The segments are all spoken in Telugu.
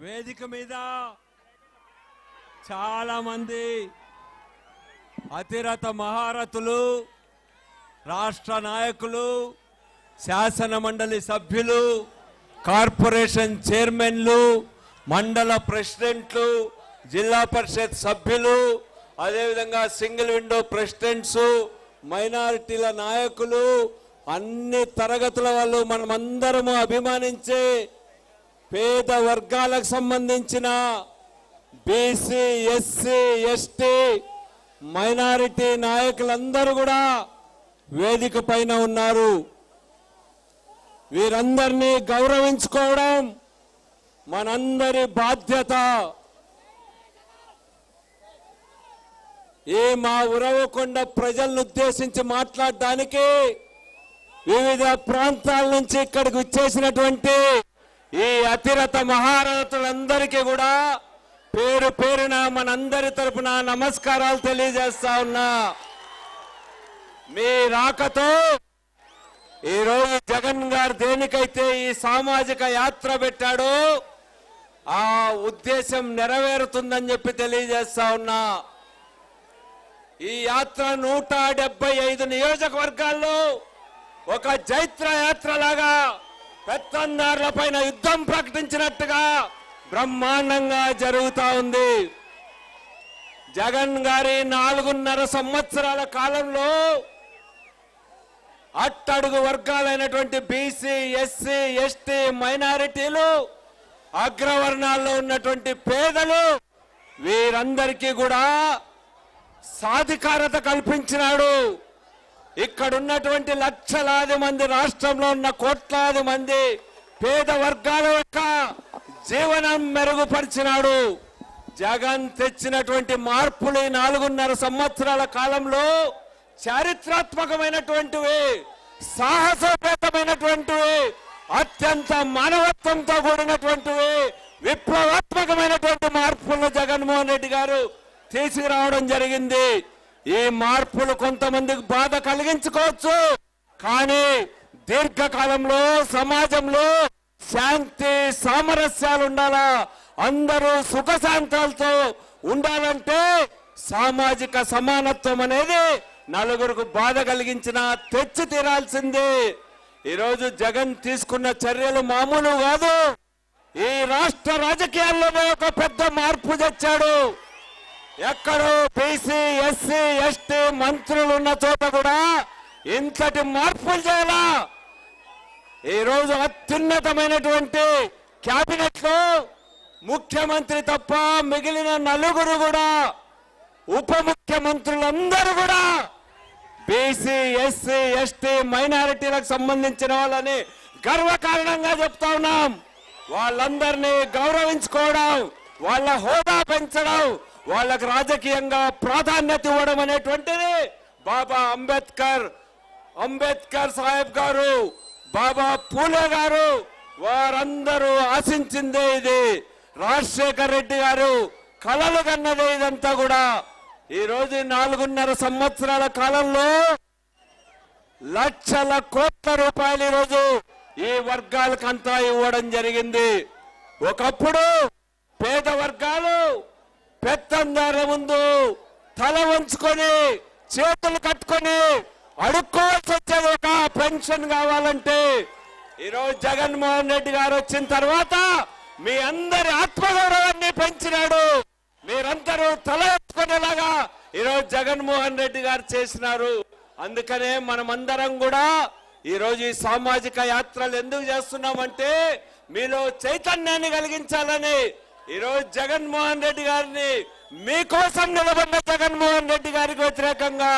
వేదిక మీద చాలా మంది మహారథులు రాష్ట్ర నాయకులు శాసన మండలి సభ్యులు కార్పొరేషన్ చైర్మన్లు మండల ప్రెసిడెంట్లు జిల్లా పరిషత్ సభ్యులు అదేవిధంగా సింగిల్ విండో ప్రెసిడెంట్స్ మైనారిటీల నాయకులు అన్ని తరగతుల వాళ్ళు మనమందరము అభిమానించే పేద వర్గాలకు సంబంధించిన బీసీ ఎస్సీ ఎస్టీ మైనారిటీ నాయకులందరూ కూడా వేదిక పైన ఉన్నారు. వీరందరినీ గౌరవించుకోవడం మనందరి బాధ్యత. ఈ మా ఉరవకొండ ప్రజలను ఉద్దేశించి మాట్లాడడానికి వివిధ ప్రాంతాల నుంచి ఇక్కడికి వచ్చేసినటువంటి ఈ అతిరథ మహారథులందరికీ కూడా పేరు పేరున మనందరి తరపున నమస్కారాలు తెలియజేస్తా ఉన్నా. మీ రాకతో ఈ రోజు జగన్ గారు దేనికైతే ఈ సామాజిక యాత్ర పెట్టాడో ఆ ఉద్దేశం నెరవేరుతుందని చెప్పి తెలియజేస్తా ఉన్నా. ఈ యాత్ర నూట డెబ్బై ఐదు నియోజకవర్గాల్లో ఒక జైత్ర యాత్ర లాగా పెత్తందారుల పైన యుద్ధం ప్రకటించినట్టుగా బ్రహ్మాండంగా జరుగుతా ఉంది. జగన్ గారి నాలుగున్నర సంవత్సరాల కాలంలో అట్టడుగు వర్గాలైనటువంటి బీసీ ఎస్సీ ఎస్టీ మైనారిటీలు అగ్రవర్ణాల్లో ఉన్నటువంటి పేదలు వీరందరికీ కూడా సాధికారత కల్పించినాడు. ఇక్కడ ఉన్నటువంటి లక్షలాది మంది రాష్ట్రంలో ఉన్న కోట్లాది మంది పేద వర్గాల యొక్క జీవనం మెరుగుపరిచినాడు. జగన్ తెచ్చినటువంటి మార్పులు నాలుగున్నర సంవత్సరాల కాలంలో చారిత్రాత్మకమైనటువంటివి సాహసోపేతమైనటువంటివి అత్యంత మానవత్వంతో కూడినటువంటివి విప్లవాత్మకమైనటువంటి మార్పులను జగన్మోహన్ రెడ్డి గారు తీసుకురావడం జరిగింది. ఈ మార్పులు కొంతమందికి బాధ కలిగించుకోవచ్చు. కానీ దీర్ఘకాలంలో సమాజంలో శాంతి సామరస్యాలు ఉండాలా? అందరూ సుఖశాంతాలతో ఉండాలంటే సామాజిక సమానత్వం అనేది నలుగురికి బాధ కలిగించిన తెచ్చి తీరాల్సింది. ఈరోజు జగన్ తీసుకున్న చర్యలు మామూలు కాదు. ఈ రాష్ట్ర రాజకీయాల్లోనే ఒక పెద్ద మార్పు తెచ్చాడు. ఎక్కడో బీసీ ఎస్సీ ఎస్టీ మంత్రులు ఉన్న చోట కూడా ఇంతటి మార్పులు చేయాలా? ఈ రోజు అత్యున్నతమైనటువంటి కేబినెట్లో ముఖ్యమంత్రి తప్ప మిగిలిన నలుగురు కూడా ఉప ముఖ్యమంత్రులందరూ కూడా బీసీ ఎస్సీ ఎస్టీ మైనారిటీలకు సంబంధించిన వాళ్ళని గర్వకారణంగా చెప్తా ఉన్నాం. వాళ్ళందరినీ గౌరవించుకోవడం వాళ్ళ హోదా పెంచడం వాళ్ళకి రాజకీయంగా ప్రాధాన్యత ఇవ్వడం అనేటువంటిది బాబా అంబేద్కర్ అంబేద్కర్ సాహెబ్ గారు బాబా పూలే గారు వారందరూ ఆశించిందే ఇది. రాజశేఖర్ రెడ్డి గారు కలలు కన్నదే ఇదంతా కూడా. ఈ రోజు నాలుగున్నర సంవత్సరాల కాలంలో లక్షల కోట్ల రూపాయలు ఈరోజు ఈ వర్గాలకంతా ఇవ్వడం జరిగింది. ఒకప్పుడు పేద వర్గాలు బంగారం ముందు తల వంచుకొని చేతులు కట్టుకొని అడుక్కోవాల్సి వచ్చేది ఒక పెన్షన్ కావాలంటే ఈరోజు జగన్మోహన్ రెడ్డి గారు వచ్చిన తర్వాత మీ అందరి ఆత్మగౌరవాన్ని పెంచినాడు. మీరందరూ తల ఎత్తుకునేలాగా ఈరోజు జగన్మోహన్ రెడ్డి గారు చేసినారు. అందుకనే మనమందరం కూడా ఈరోజు ఈ సామాజిక యాత్రలు ఎందుకు చేస్తున్నామంటే మీలో చైతన్యాన్ని కలిగించాలని ఈరోజు జగన్మోహన్ రెడ్డి గారిని మీకోసం నిలబడిన జగన్మోహన్ రెడ్డి గారికి వ్యతిరేకంగా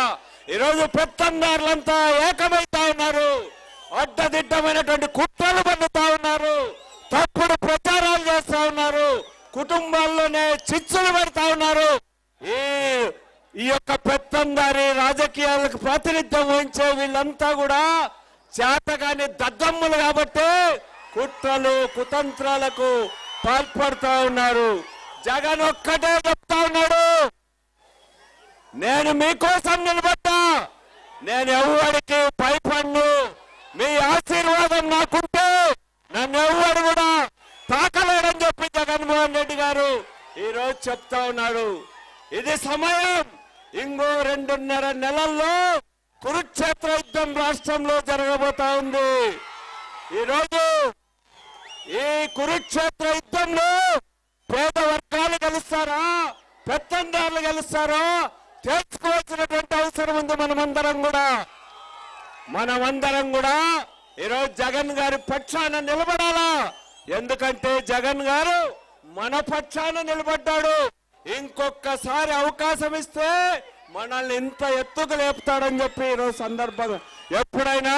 ఈరోజు పెత్తందారులంతా ఏకమైతా ఉన్నారు. అడ్డదిడ్డమైనటువంటి కుట్రలు పండుతా ఉన్నారు. తప్పుడు ప్రచారాలు చేస్తా ఉన్నారు. కుటుంబాల్లోనే చిచ్చులు పెడతా ఉన్నారు. ఈ ఈ యొక్క పెత్తందారి రాజకీయాలకు ప్రాతినిధ్యం వహించే వీళ్ళంతా కూడా చేతగాని దద్దమ్ములు కాబట్టి కుట్రలు కుతంత్రాలకు పాల్పడుతూ ఉన్నారు. జగన్ ఒక్కటే చెప్తా ఉన్నాడు. నేను మీకోసం నిలబడ్డా. నేను ఎవరికి పైపన్ను మీ ఆశీర్వాదం నాకుంటే నన్ను ఎవరు కూడా తాకలేడని చెప్పి జగన్మోహన్ రెడ్డి గారు ఈరోజు చెప్తా ఉన్నాడు. ఇది సమయం. ఇంకో రెండున్నర నెలల్లో కురుక్షేత్ర యుద్ధం రాష్ట్రంలో జరగబోతా ఉంది. ఈరోజు ఈ కురుక్షేత్ర యుద్ధంలో పేదవర్గ గెలుస్తారా? పెత్తందారులు గెలుస్తారా? తెలుసుకోవాల్సినటువంటి అవసరం ఉంది మనమందరం కూడా. మనమందరం కూడా ఈరోజు జగన్ గారి పక్షాన నిలబడాలా? ఎందుకంటే జగన్ గారు మన పక్షాన నిలబడ్డాడు. ఇంకొకసారి అవకాశం ఇస్తే మనల్ని ఇంత ఎత్తుకు లేపుతాడని చెప్పి ఈరోజు సందర్భంగా ఎప్పుడైనా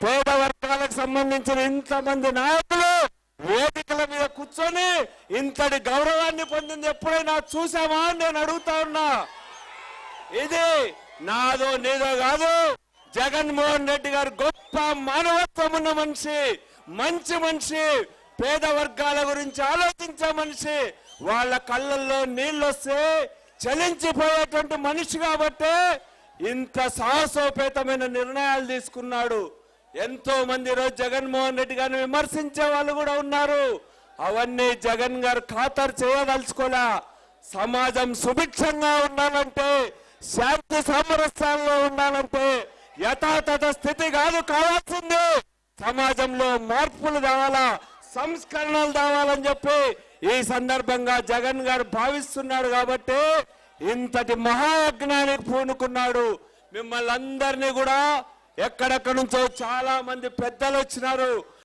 పేద వర్గాలకు సంబంధించిన ఇంతమంది నాయకులు వేదికల మీద కూర్చొని ఇంతటి గౌరవాన్ని పొందింది ఎప్పుడైనా చూసామా అని నేను అడుగుతా ఉన్నా. ఇది నాదో నీదో కాదు. జగన్మోహన్ రెడ్డి గారు గొప్ప మానవత్వం ఉన్న మనిషి మంచి మనిషి పేద వర్గాల గురించి ఆలోచించే మనిషి. వాళ్ళ కళ్ళల్లో నీళ్ళు వస్తే చలించిపోయేటువంటి మనిషి కాబట్టి ఇంత సాహసోపేతమైన నిర్ణయాలు తీసుకున్నాడు. ఎంతో మంది ఈరోజు జగన్మోహన్ రెడ్డి గారిని విమర్శించే వాళ్ళు కూడా ఉన్నారు. అవన్నీ జగన్ గారు ఖాతరు చేయదలుచుకోలే. సమాజం సుభిక్షంగా ఉండాలంటే శాంతి సామరస్యాల్లో ఉండాలంటే యథాతథ స్థితి కాదు కావాల్సింది. సమాజంలో మార్పులు కావాలా సంస్కరణలు కావాలని చెప్పి ఈ సందర్భంగా జగన్ గారు భావిస్తున్నాడు కాబట్టి ఇంతటి మహాయజ్ఞానికి పూనుకున్నాడు. మిమ్మల్ని అందరినీ కూడా ఎక్కడెక్కడి నుంచో చాలా మంది పెద్దలు వచ్చినారు.